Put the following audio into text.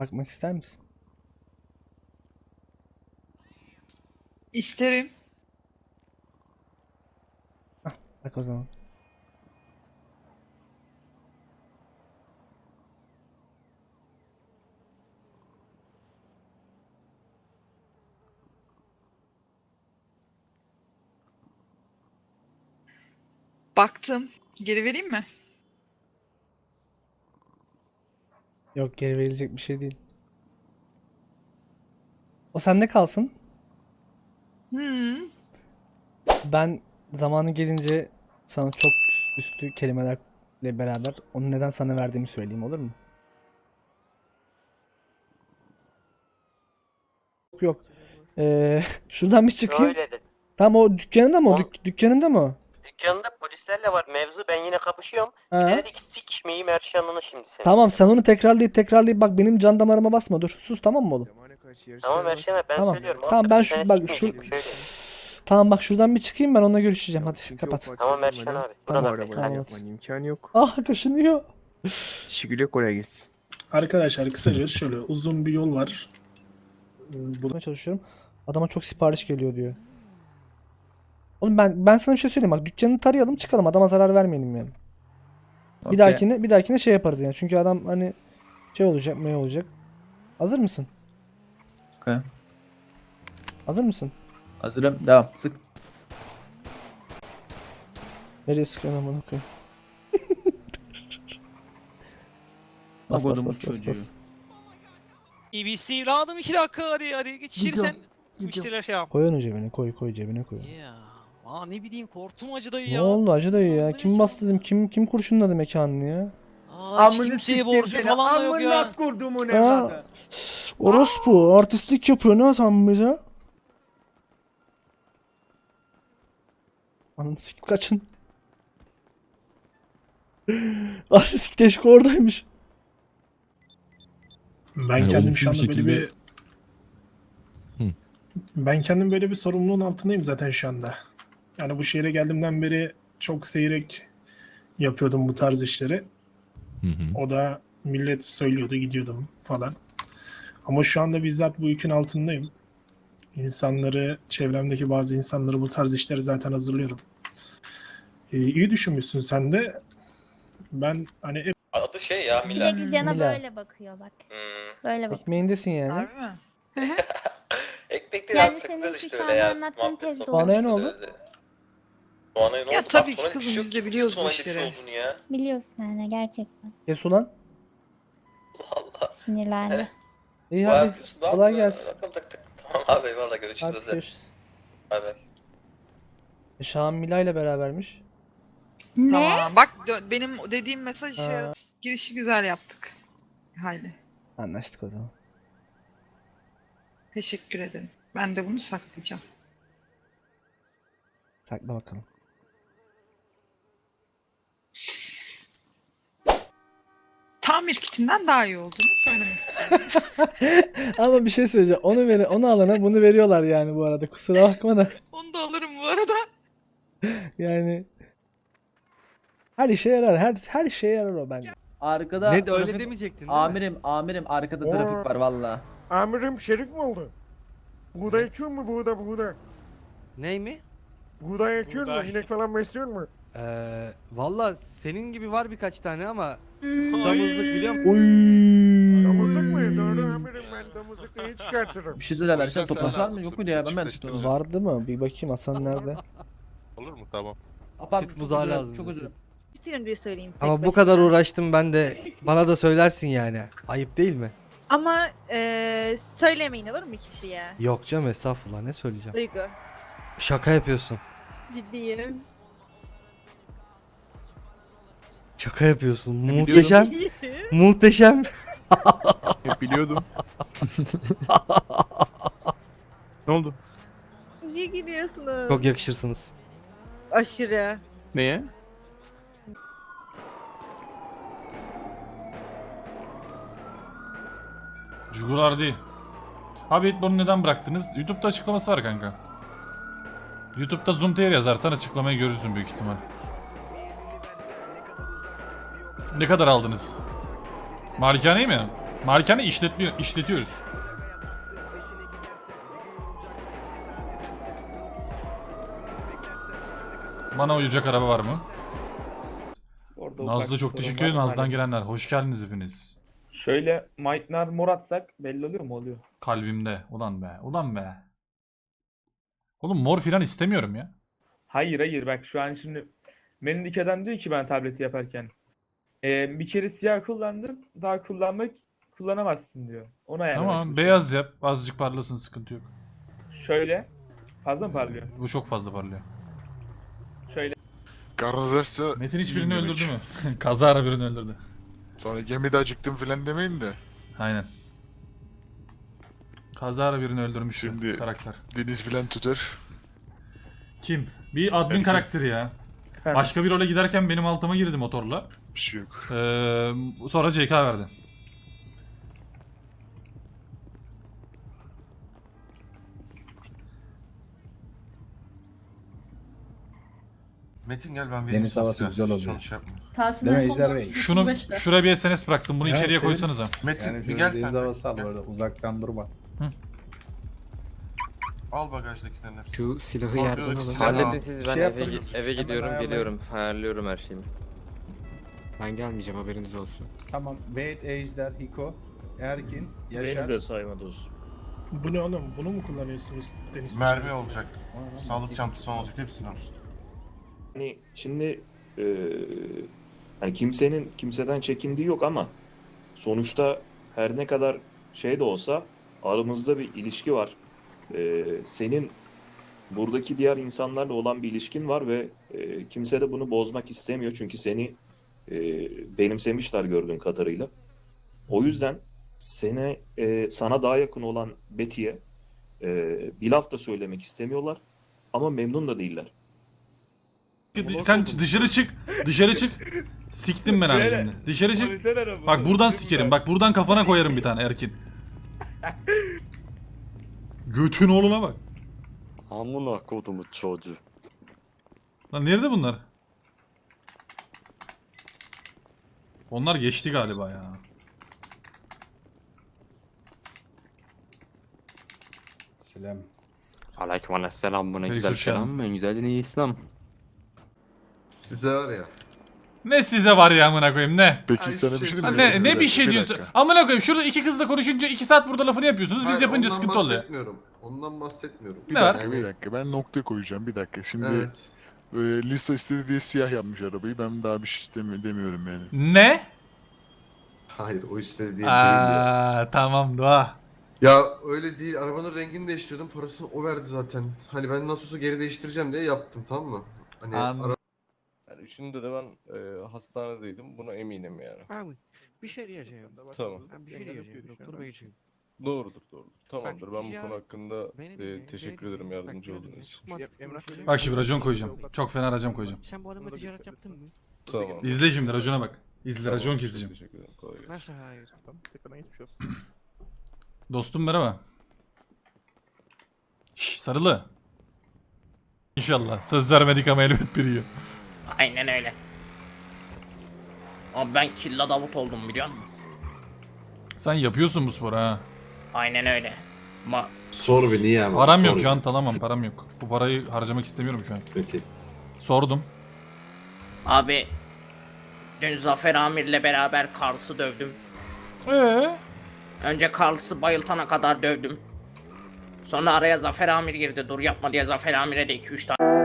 Bakmak ister misin? İsterim. Bak o zaman. Baktım. Geri vereyim mi? Yok geri verilecek bir şey değil. O sende kalsın. Hmm. Ben zamanı gelince sana çok üstü kelimelerle beraber onu neden sana verdiğimi söyleyeyim olur mu? Yok yok. Ee, şuradan bir çıkayım. Öyle. Tamam o dükkanında mı o? Dük- dükkanında mı o? Dükkanında polislerle var mevzu ben yine kapışıyorum. Ha. Ne dedik sikmeyeyim Erşan'ını şimdi seni. Tamam sen onu tekrarlayıp tekrarlayıp bak benim can damarıma basma dur. Sus tamam mı oğlum? Tamam Erşan abi ben Tamam. söylüyorum. Tamam ben şu bak şu Şöyle. Tamam bak şuradan bir çıkayım ben onunla görüşeceğim hadi Çünkü kapat. Tamam yapmadan abi. Bu Buradan arabayı Tamam. yapmanın imkanı yok. Ah kaşınıyor. Teşekkürler kolay gelsin. Arkadaşlar kısacası şöyle uzun bir yol var. Bu Bulmaya çalışıyorum. Adama çok sipariş geliyor diyor. Oğlum ben ben sana bir şey söyleyeyim bak dükkanını tarayalım çıkalım adama zarar vermeyelim yani. Bir Okey. dahakine bir dahakine şey yaparız yani. Çünkü adam hani şey olacak, ne olacak. Hazır mısın? Okey. Hazır mısın? Hazırım. Devam. Sık. Nereye sıkıyorsun amına koyayım? Bas bas bas bas bas. EBC evladım iki dakika hadi hadi geçişirsen müşteriler şey yap. Koy onu cebine koy koy cebine koy. Ya. Aa ne bileyim korktum acı dayı Ne ya. oldu Hacı dayı ya? Kim bastı dedim? Kim kim kurşunladı mekanını ya? Aa hiç kimseye borcu falan da yok ya. kurdumun Aa, orospu artistlik yapıyor ne sen bize? Ananı sikip kaçın. Artist Teşko oradaymış. ben Yani kendim olumsuz şu bir anda böyle şekilde- bir ben kendim böyle bir sorumluluğun altındayım zaten şu anda. Yani bu şehre geldiğimden beri çok seyrek yapıyordum bu tarz işleri. Hı hı. O da millet söylüyordu gidiyordum falan. Ama şu anda bizzat bu yükün altındayım. İnsanları, çevremdeki bazı insanları bu tarz işleri zaten hazırlıyorum. Ee, iyi düşünmüşsün sen de. Ben hani hep Adı şey ya Mila. Sürekli cana Mila. böyle bakıyor bak. Hmm. Böyle bak. Ekmeğindesin yani. Harbi mi? Ekmekleri Yani artık senin böyle şu işte ya. anlattığın tez doğru. İşte ne oldu? öyle. Tuana'ya ne Ya oldu? tabii ki kızım, biz de biliyoruz bu işleri. olduğunu ya. Biliyorsun yani gerçekten. Kes ulan. Allah Allah. Sinirlendi. İyi Bayağı hadi. daha kolay mı? gelsin. Bakalım tak tak. Tamam abi eyvallah görüşürüz. Hadi hadi. görüşürüz. Bay bay. E, Şahan Mila ile berabermiş. Ne? Tamam. Bak dö- benim dediğim mesaj işe Ha. yaradı. Girişi güzel yaptık. Haydi. Anlaştık o zaman. Teşekkür ederim. Ben de bunu saklayacağım. Sakla bakalım. Tamir kitinden daha iyi olduğunu söylemek istiyorum. Ama bir şey söyleyeceğim. Onu veri, onu alana bunu veriyorlar yani bu arada. Kusura bakma da. Onu da alırım bu arada. Yani her işe yarar. Her her şeye yarar o bence. Arkada Ne de öyle trafik- demeyecektin. Amirim, amirim arkada trafik var valla. Amirim şerif mi oldu? Buğday ekiyor mu buğda buğda? Ney mi? Buğday ekiyor mu? Buğday. İnek falan besliyor mu? Ee, Valla senin gibi var birkaç tane ama damızlık biliyor musun? Oy. Damızlık mı? Doğru amirim ben damızlık diye çıkartırım. Bir şey söyle Erşen toplantı var mı? Yok muydu ya? Ben ben tuttum. Vardı mı? Bir bakayım Hasan nerede? Olur mu? Tamam. Süt buzağı lazım. Çok özür İstiyorum diye söyleyeyim. tek Ama bu başına. kadar uğraştım ben de bana da söylersin yani. Ayıp değil mi? Ama eee söylemeyin olur mu kişiye? Yok canım estağfurullah ne söyleyeceğim. Duygu. Şaka yapıyorsun. Ciddiyim. Şaka yapıyorsun. Muhteşem. Muhteşem. Hep biliyordum. ne oldu? Niye gülüyorsunuz? Çok yakışırsınız. Aşırı. Neye? Jugulardi. Abi Hitborn'u neden bıraktınız? YouTube'da açıklaması var kanka. YouTube'da Zoom yazarsan açıklamayı görürsün büyük ihtimal. Ne kadar aldınız? Malikaneyi mi? Malikane işletmiyor, işletiyoruz. Bana uyacak araba var mı? Nazlı çok teşekkür ederim Naz'dan gelenler. Hoş geldiniz hepiniz. Şöyle Maitnar mor atsak belli oluyor mu? Oluyor. Kalbimde. Ulan be. Ulan be. Oğlum mor filan istemiyorum ya. Hayır hayır bak şu an şimdi Melike'den diyor ki ben tableti yaparken. Ee, bir kere siyah kullandım. Daha kullanmak kullanamazsın diyor. Ona ayarlamak Tamam beyaz yap. Azıcık parlasın sıkıntı yok. Şöyle. Fazla mı parlıyor? Bu çok fazla parlıyor. Şöyle. Karnınızı Metin hiçbirini öldürdü mü? Kazara birini öldürdü. Sonra gemide acıktım filan demeyin de. Aynen. Kazara birini öldürmüş Şimdi- karakter. Deniz filan tutar. Kim? Bir admin Erkek. karakteri ya. Efendim. Başka bir role giderken benim altıma girdi motorla. Bir şey yok. Ee, sonra CK verdi. Metin gel ben Deniz havası güzel oluyor. Yapma. Tahsin'den Değil mi Ejder Bey? Şunu şuraya bir SNS bıraktım. Bunu Ya, içeriye severiz. koysanıza. Metin bir gel sen. de. al orada uzaktan durma. Al bagajdakilerin hepsini. Şu silahı yerden alın. silah al. Halledin siz ben Şey eve, yapalım. eve Hemen gidiyorum geliyorum. Ayarlıyorum her şeyimi. Ben gelmeyeceğim haberiniz olsun. Tamam. Wade, Ejder, Hiko, Erkin, Beni de sayma dostum. Bu ne oğlum? Bunu mu kullanıyorsunuz Deniz? Mermi olacak. Sağlık çantası olacak hepsini al. Hani şimdi hani kimsenin kimseden çekindiği yok ama sonuçta her ne kadar şey de olsa aramızda bir ilişki var. Ee, senin buradaki diğer insanlarla olan bir ilişkin var ve e, kimse de bunu bozmak istemiyor çünkü seni e, benimsemişler gördüğün kadarıyla. O yüzden sene e, sana daha yakın olan Betty'ye e, bir laf da söylemek istemiyorlar ama memnun da değiller. Sen dışarı çık. Dışarı çık. Siktim ben abi şimdi. Dışarı çık. Bak buradan sikerim. Bak buradan kafana koyarım bir tane Erkin. Götün oğluna bak. Amına kodumu çocuğu. Lan nerede bunlar? Onlar geçti galiba ya. Selam. Aleyküm selam bu ne güzel selam. En güzel dini İslam. Size var ya. Ne size var ya amına koyayım ne? Peki sana bir şey diyeyim mi? ne ne bir şey diyorsun? Amına koyayım şurada iki kızla konuşunca iki saat burada lafını yapıyorsunuz. Biz yapınca sıkıntı oluyor. bahsetmiyorum. Ondan bahsetmiyorum. Ne var? Bir dakika ben nokta koyacağım bir dakika. Şimdi Evet. E, Lisa istedi diye siyah yapmış arabayı. Ben daha bir şey istemiyorum demiyorum yani. Ne? Hayır o istedi diye Aa, tamam doğa. Ya öyle değil. Arabanın rengini değiştirdim. Parasını o verdi zaten. Hani ben nasıl olsa geri değiştireceğim diye yaptım tamam mı? Hani An- ara- Yani üçünde de ben e, hastanedeydim. Buna eminim yani. Abi bir şey diyeceğim. Tamam. Ben bir şey diyeceğim. Doktor beyciğim. Doğrudur doğrudur. Tamamdır. Ben, bu konu hakkında e, teşekkür benim- ederim yardımcı olduğunuz için. şey. Bak şimdi racon koyacağım. Çok fena racon koyacağım. Sen bu adama ticaret yaptın mı? Tamam. İzle şimdi racona bak. İzle Tamam, racon keseceğim. Teşekkür ederim. Kolay gelsin. Nasıl hayır? Dostum merhaba. Şş, sarılı. İnşallah. Söz vermedik ama elbet biri yiyor. Aynen öyle. Ama ben Killa Davut oldum biliyor musun? Sen yapıyorsun bu sporu ha. Aynen öyle. Ma Sor bir niye ama. Param sor yok bir. şu an alamam param yok. Bu parayı harcamak istemiyorum şu an. Peki. Sordum. abi dün Zafer Amir'le beraber Karls'ı dövdüm. Ee? Önce Karls'ı bayıltana kadar dövdüm. Sonra araya Zafer Amir girdi. Dur yapma diye Zafer Amir'e de 2-3 tane